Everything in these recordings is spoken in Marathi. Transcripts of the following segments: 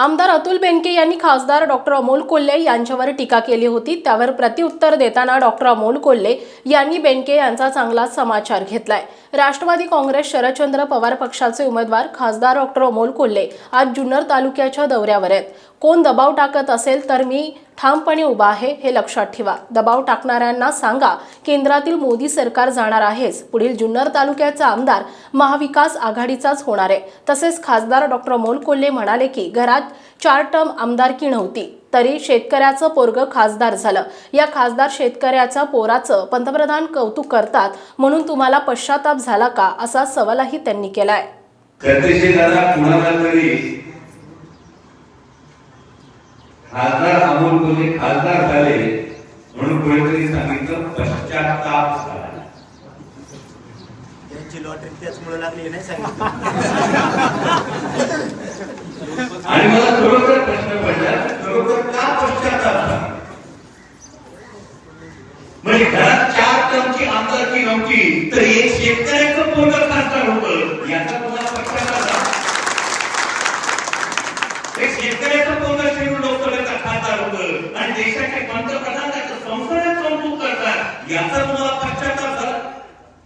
आमदार अतुल बेनके यांनी खासदार डॉक्टर अमोल कोल्हे यांच्यावर टीका केली होती. त्यावर प्रतिउत्तर देताना डॉक्टर अमोल कोल्हे यांनी बेनके यांचा चांगलाच समाचार घेतलाय. राष्ट्रवादी काँग्रेस शरदचंद्र पवार पक्षाचे उमेदवार खासदार डॉक्टर अमोल कोल्हे आज जुन्नर तालुक्याच्या दौऱ्यावर आहेत. कोण दबाव टाकत असेल तर मी ठामपणे उभा आहे हे लक्षात ठेवा. दबाव टाकणाऱ्यांना सांगा केंद्रातील मोदी सरकार जाणार आहेच. पुढील जुन्नर तालुक्याचा आमदार महाविकास आघाडीचाच होणार आहे. तसेच खासदार डॉक्टर अमोल कोल्हे म्हणाले की घरात चार टर्म आमदारकी नव्हती तरी शेतकऱ्याचं पोरग खासदार झालं. या खासदार शेतकऱ्याच्या पोराचं पंतप्रधान कौतुक करतात म्हणून तुम्हाला पश्चाताप झाला का? असा सवालही त्यांनी केलाय. खासदार अमोल कोल्हे खासदार झाले म्हणून कोणीतरी सांगितलं पश्चाताप झाला. त्यांची लॉटरी त्याचमुळे लागली नाही सांगितलं. आणि मला खरोखर प्रश्न पडला खरोखर का पश्चाताप म्हणजे घरात चार टर्मची आमदारकी नव्हती तर एक शेतकऱ्याचं पोरग खासदार होतं याचा तुम्हाला पश्चाताप एक शेतकऱ्याचं शिरूर लोकसभेचा खासदार होतं आणि देशाचे पंतप्रधान त्याचं संसदेत कौतुक करतात? याचा तुम्हाला पश्चाताप झाला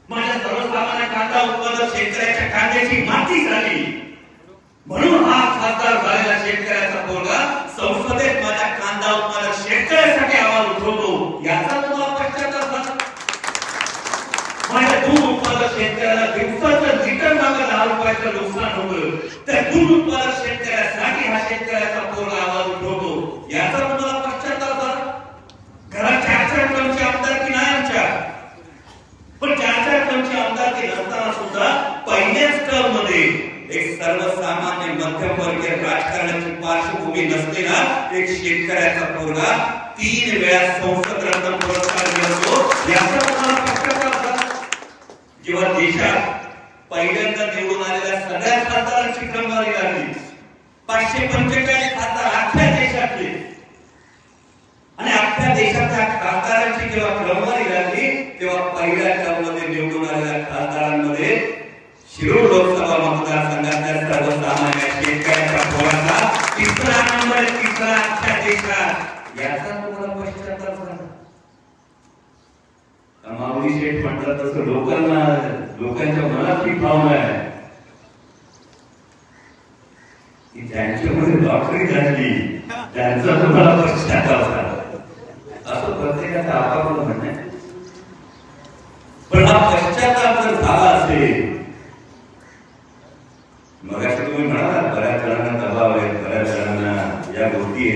माझ्या सर्वसामान्य कांदा उत्पादक शेतकऱ्याच्या कांद्याची माती झाली. म्हणून हा खासदार झालेला शेतकऱ्याचा पोरगा संसदेत माझ्या कांदा उत्पादक शेतकऱ्यासाठी आवाज उठवतो. याचा तुम्हाला पश्चाताप झाला माझ्या दूध उत्पादक शेतकऱ्याला दिवसाचं लिटर मागे दहा रुपयाचं नुकसान होतं. त्या दूध उत्पादक शेतकऱ्यासाठी हा शेतकऱ्याचा पोरगा आवाज उठवतो याचा तुम्हाला पश्चाताप झाला घरात चार चार टनची आमदारकी नाही आमच्या पण चार चार टनची आमदारकी नसताना सुद्धा पहिल्याच टर्ममध्ये एक सर्वसामान्य मध्यमवर्गीय राजकारणाची पार्श्वभूमी नसलेला एक शेतकऱ्याचा पोरगा तीन वेळा संसद रत्न पुरस्कार मिळतो. याचा तुम्हाला पश्चाताप जेव्हा देशात पहिल्यांदा निवडून आलेल्या सगळ्या खासदारांची क्रमवारी लागली. पाचशे पंचेचाळीस खासदार अख्ख्या देशातले. आणि अख्ख्या देशाच्या खासदारांची जेव्हा क्रमवारी लागली तेव्हा पहिल्या टर्ममध्ये निवडून आलेल्या खासदार शिरूर लोकसभा मतदारसंघातल्या सर्वसामान्य शेतकऱ्याच्या पोराचा तिसरा नंबर तिसरा अख्ख्या देशात याचा तुम्हाला पश्चाताप झाला माऊली शेठ म्हटलं तसं लोकांना लोकांच्या मनात ती भावना आहे की ज्यांच्यामध्ये लॉटरी झाली त्यांचा तुम्हाला पश्चाताप झाला असं प्रत्येकाचं आपापलं म्हणणं पण हा पश्चाताप जर झाला असेल मग तुम्ही म्हणाला बऱ्याच जणांना दबाव आहेत बऱ्याच जणांना या गोष्टी आहेत.